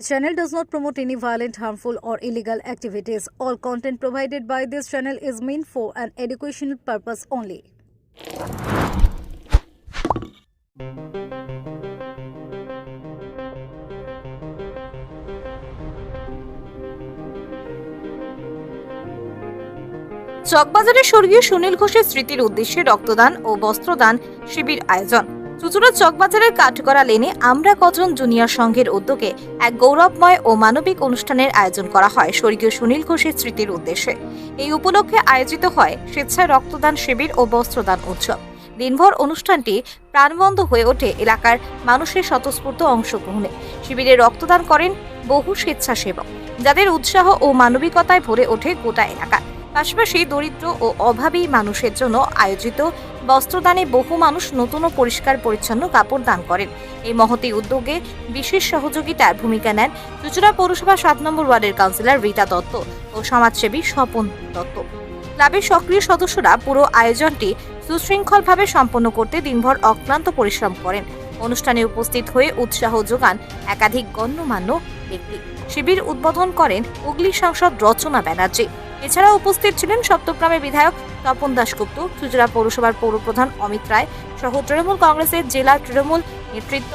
This channel does not promote any violent, harmful, or illegal activities. All content provided by this channel is meant for an educational purpose only. চকবাজারে স্বর্গীয় সুনীল ঘোষের স্মৃতির উদ্দেশ্যে রক্তদান ও বস্ত্রদান শিবির আয়োজন চুচুড়া চকবাজারের কাঠগড়া লেনে আমরা কজন জুনিয়র সংঘের উদ্যোগে এক গৌরবময় ও মানবিক অনুষ্ঠানের আয়োজন করা হয় স্বর্গীয় সুনীল ঘোষের স্মৃতির উদ্দেশ্যে। এই উপলক্ষে আয়োজিত হয় স্বেচ্ছায় রক্তদান শিবির ও বস্ত্রদান উৎসব। দিনভর অনুষ্ঠানটি প্রাণবন্ধ হয়ে ওঠে এলাকার মানুষের স্বতঃস্ফূর্ত অংশগ্রহণে। শিবিরে রক্তদান করেন বহু স্বেচ্ছাসেবক, যাদের উৎসাহ ও মানবিকতায় ভরে ওঠে গোটা এলাকা। পাশাপাশি দরিদ্র ও অভাবী মানুষের জন্য আয়োজিত বস্ত্রদানে বহু মানুষ নতুন ও পরিষ্কার পরিচ্ছন্ন কাপড় দান করেন। এই মহতি উদ্যোগে বিশেষ সহযোগিতার ভূমিকা নেন চুচুড়া পৌরসভা সাত নম্বর ওয়ার্ডের কাউন্সিলর রীতা দত্ত ও সমাজসেবী স্বপন দত্ত। ক্লাবের সক্রিয় সদস্যরা পুরো আয়োজনটি সুশৃঙ্খলভাবে সম্পন্ন করতে দিনভর অক্লান্ত পরিশ্রম করেন। অনুষ্ঠানে উপস্থিত হয়ে উৎসাহ যোগান একাধিক গণ্যমান্য ব্যক্তি। শিবির উদ্বোধন করেন হুগলি সাংসদ রচনা ব্যানার্জি। এছাড়া উপস্থিত ছিলেন সপ্তগ্রামের বিধায়ক তপন দাশগুপ্ত চুচুড়া পৌরসভার পৌরপ্রধান অমিত রায় সহ তৃণমূল কংগ্রেসের জেলা তৃণমূল নেতৃত্ব,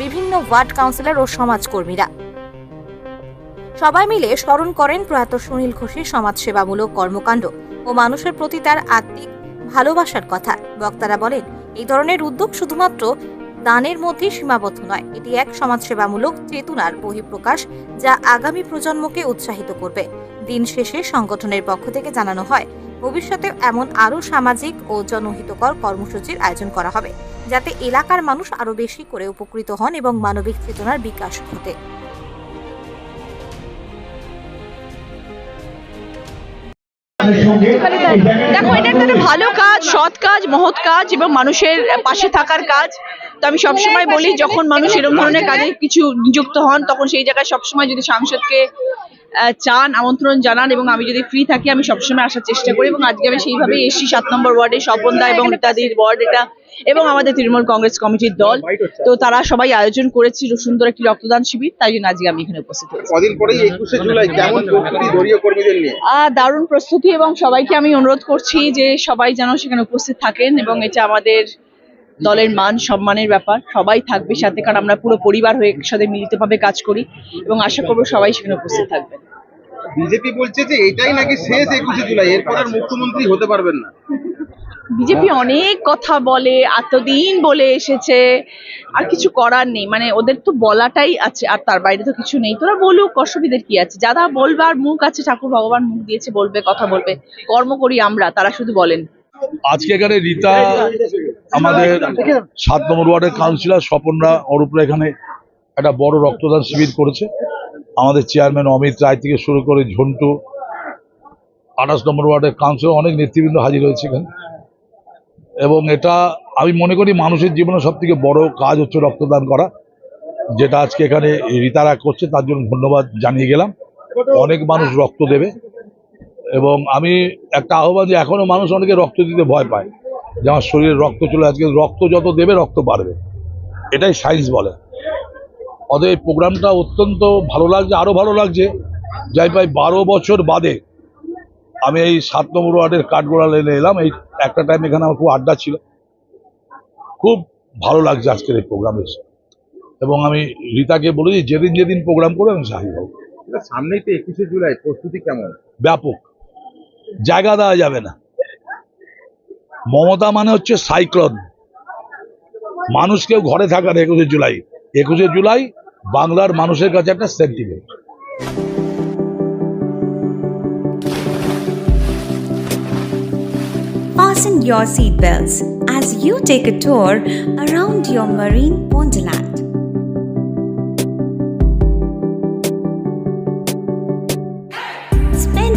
বিভিন্ন ওয়ার্ড কাউন্সিলর ও সমাজকর্মীরা। সবাই মিলে স্মরণ করেন প্রয়াত সুনীল ঘোষের সমাজসেবামূলক কর্মকাণ্ড ও মানুষের প্রতি তার আত্মিক ভালোবাসার কথা। বক্তারা বলেন, এই ধরনের উদ্যোগ শুধুমাত্র দানের মধ্যেই সীমাবদ্ধ নয়, এটি এক সমাজসেবামূলক চেতনার বহিঃপ্রকাশ যা আগামী প্রজন্মকে উৎসাহিত করবে। দিন শেষে সংগঠনের পক্ষ থেকে জানানো হয়, ভবিষ্যতে এমন আরও সামাজিক ও জনহিতকর কর্মসূচির আয়োজন করা হবে, যাতে এলাকার মানুষ আরও বেশি করে উপকৃত হন এবং মানবিক চেতনার বিকাশ ঘটে। দেখো, এটা একটা ভালো কাজ, সৎ কাজ, মহৎ কাজ এবং মানুষের পাশে থাকার কাজ। তো আমি সবসময় বলি, যখন মানুষ এরকম ধরনের কাজে কিছু নিযুক্ত হন, তখন সেই জায়গায় সবসময় যদি সাংসদকে চান আমন্ত্রণ জানান এবং আমি যদি ফ্রি থাকি আমি সবসময় আসার চেষ্টা করি এবং আজকে আমি সেইভাবেই এসছি সাত নম্বর ওয়ার্ডে স্বপনদা এবং রীতাদির ওয়ার্ড এটা এবং আমাদের তৃণমূল কংগ্রেস কমিটির দল। তো তারা সবাই আয়োজন করেছে সুন্দর একটি রক্তদান শিবির তাই জন্য আজকে আমি এখানে উপস্থিত হয়েছি। কদিন পরেই একুশে জুলাই কেমন প্রস্তুতি দলীয় কর্মীদের নিয়ে? আহ, দারুণ প্রস্তুতি এবং সবাইকে আমি অনুরোধ করছি যে সবাই যেন সেখানে উপস্থিত থাকেন এবং এটা আমাদের দলের মান সম্মানের ব্যাপার সবাই থাকবে সাথে কারণ আমরা পুরো পরিবার হয়ে একসাথে মিলিতভাবে কাজ করি এবং আশা করব সবাই সেখানে উপস্থিত থাকবেন। বিজেপি বলছে যে এটাই নাকি শেষ একুশে জুলাই এরপর আর মুখ্যমন্ত্রী হতে পারবেন না। বিজেপি অনেক কথা বলে এতদিন বলে এসেছে আর কিছু করার নেই মানে ওদের তো বলাটাই আছে আর তার বাইরে তো কিছু নেই। তোরা বলুক অসুবিধার কি আছে? যারা বলবার মুখ আছে ঠাকুর ভগবান মুখ দিয়েছে বলবে কথা বলবে কর্ম করি আমরা তারা শুধু বলেন। আজকে এখানে রীতা আমাদের সাত নম্বর ওয়ার্ডের কাউন্সিলর স্বপনরা অরূপরা এখানে একটা বড় রক্তদান শিবির করেছে। আমাদের চেয়ারম্যান অমিত রায় থেকে শুরু করে ঝন্টু আঠাশ নম্বর ওয়ার্ডের কাউন্সিলর অনেক নেতৃবৃন্দ হাজির হয়েছে এখানে। এবং এটা আমি মনে করি মানুষের জীবনে সব থেকে বড় কাজ হচ্ছে রক্তদান করা যেটা আজকে এখানে রীতারা করছে তার জন্য ধন্যবাদ জানিয়ে গেলাম। অনেক মানুষ রক্ত দেবে। এবং আমি একটা আহ্বান যে এখনও মানুষ অনেকে রক্ত দিতে ভয় পায়। যে আমার শরীরে রক্ত চলে আজকে রক্ত যত দেবে রক্ত বাড়বে। এটাই সায়েন্স বলে। অতএব এই প্রোগ্রামটা অত্যন্ত ভালো লাগছে আরও ভালো লাগছে। যাই প্রায় বারো বছর বাদে আমি এই সাত নম্বর ওয়ার্ডের কাঠগোড়া লেনে এলাম। এই একটা টাইম এখানে আমার খুব আড্ডা ছিল। খুব ভালো লাগছে আজকের এই প্রোগ্রাম এসে। এবং আমি রীতাকে বলেছি যেদিন যেদিন প্রোগ্রাম করবে আমি হব সামনেই তো একুশে জুলাই প্রস্তুতি কেমন? ব্যাপক। জায়গা দেওয়া যাবে না। মমতা মানে হচ্ছে সাইক্লোন মানুষকেও ঘরে থাকার একুশে জুলাই একুশে জুলাই বাংলার মানুষের কাছে একটা sentiment Fasten your seatbelts as you take a tour around your marine wonderland.